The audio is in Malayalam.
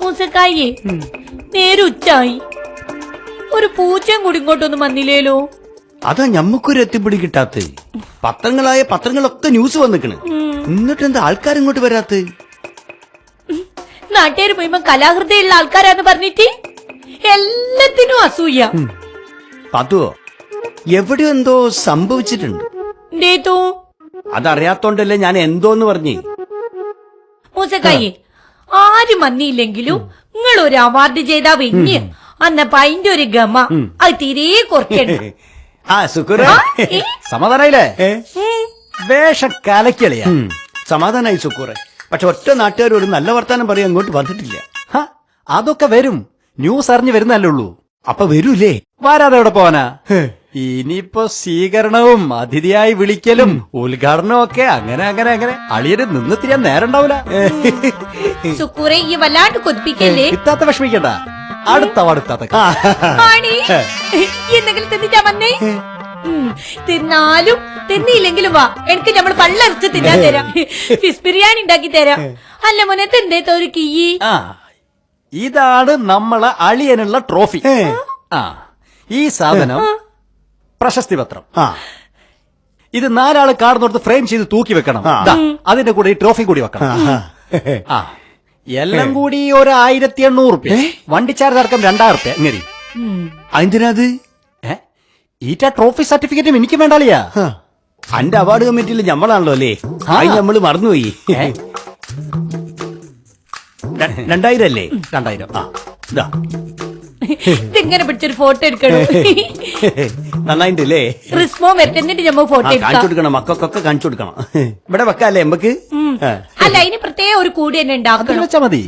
മൂസക്കായി നേരെ ഉച്ചായി ഒരു പൂച്ചയും കൂടി ഇങ്ങോട്ടൊന്നും വന്നില്ലേലോ? അതാ ഞമ്മക്കൊരു എത്തിപ്പിടി കിട്ടാത്ത പത്രങ്ങളായ പത്രങ്ങളൊക്കെ ന്യൂസ് വന്നിക്കണ്. എന്നിട്ട് എന്താ ഇങ്ങോട്ട് വരാത്ത? നാട്ടുകാർ മുഴുവൻ കലാഹൃദയുള്ള ആൾക്കാരാന്ന് പറഞ്ഞിട്ട് എല്ലാത്തിനും അസൂയ. പതുവോ? എവിടെയോ എന്തോ സംഭവിച്ചിട്ടുണ്ട്. അതറിയാത്തോണ്ടല്ലേ ഞാൻ എന്തോന്ന് പറഞ്ഞേ? മൂസക്കായി ആരും വന്നില്ലെങ്കിലും നിങ്ങൾ ഒരു അവാർഡ് ചെയ്താ വെഞ്ഞ് അന്നപ്പ പൈന്റെ ഒരു ഗമ അത് തീരെ കുറയ്ക്കണ്ട ആ സുക്കുറ? സമാധാനായില്ലേ? വേഷ കലക്കളിയാ സമാധാനായി സുക്കൂറെ. പക്ഷെ ഒറ്റ നാട്ടുകാർ ഒരു നല്ല വർത്താനം പറയാൻ അങ്ങോട്ട് വന്നിട്ടില്ല. അതൊക്കെ വരും. ന്യൂസ് അറിഞ്ഞു വരുന്നല്ലേ ഉള്ളൂ. അപ്പൊ വരൂലേ? വരാതെ എവിടെ പോവാനാ? ഇനിയിപ്പോ സ്വീകരണവും അതിഥിയായി വിളിക്കലും ഉദ്ഘാടനവും ഒക്കെ അങ്ങനെ അങ്ങനെ അങ്ങനെ. അളിയര് നിന്ന് തിരിയാൻ നേരം ഉണ്ടാവില്ല സുക്കൂറെ ഈ വല്ലാണ്ട് കൊതിപ്പിക്കല്ലേ? ഇത്താത്ത വിഷമിക്കണ്ട. അടുത്ത അടുത്താത്ത എന്തെങ്കിലും തിന്നിട്ടാ വന്നേ? ഉം, തിന്നാലും തിന്നിയില്ലെങ്കിലും വാ. എനിക്ക് നമ്മൾ പള്ളറിച്ച് തിന്നാൻ തരാം. ഫിഷ് ബിരിയാണി ഉണ്ടാക്കി തരാം. അല്ല മോനെ തിന്തേ തോരു കീ? ആ ഇതാണ് നമ്മളെ അളിയനുള്ള ട്രോഫി. ആ. ഈ സാധനം പ്രശസ്തി പത്രം. ആ. ഇത് നാലാൾ കാർന്നോർത്ത് ഫ്രെയിം ചെയ്ത് തൂക്കി വെക്കണം. ദാ, അതിന്റെ കൂടെ ഈ ട്രോഫി കൂടി വെക്കണം. ആ, എല്ലാം കൂടി ഒരു ആയിരത്തി എണ്ണൂറ് റുപ്യ വണ്ടി ചാർജ് അടക്കം രണ്ടായിരം റുപ്യ. ഇങ്ങനെ അതിന്തിനത്? ഏ? ഈറ്റ ട്രോഫി സർട്ടിഫിക്കറ്റും എനിക്ക് വേണ്ടാളിയാ. അന്റെ അവാർഡ് കമ്മിറ്റിയിൽ ഞമ്മളാണല്ലോ അല്ലേ? ആയി അത് നമ്മൾ മറന്നുപോയി. ഏ? ര- രണ്ടായിരം അല്ലേ? രണ്ടായിരം. ആ. ഇതാ ഇതിങ്ങനെ പിടിച്ചൊരു ഫോട്ടോ എടുക്കണോ. നന്നായിട്ടല്ലേ? റിസ്മോ വരട്ടെന്നിട്ട് ഞമ്മ ഫോട്ടോ കാണിച്ചു എടുക്കാം. കൊടുക്കണം മക്കൾക്കൊക്കെ കാണിച്ചു കൊടുക്കണം ഇവിടെ വെക്കാല്ലേ എമ്പക്ക് അല്ല അതിന് പ്രത്യേക ഒരു കൂടി തന്നെ ഉണ്ടാക്കണം. വെച്ചാ മതി.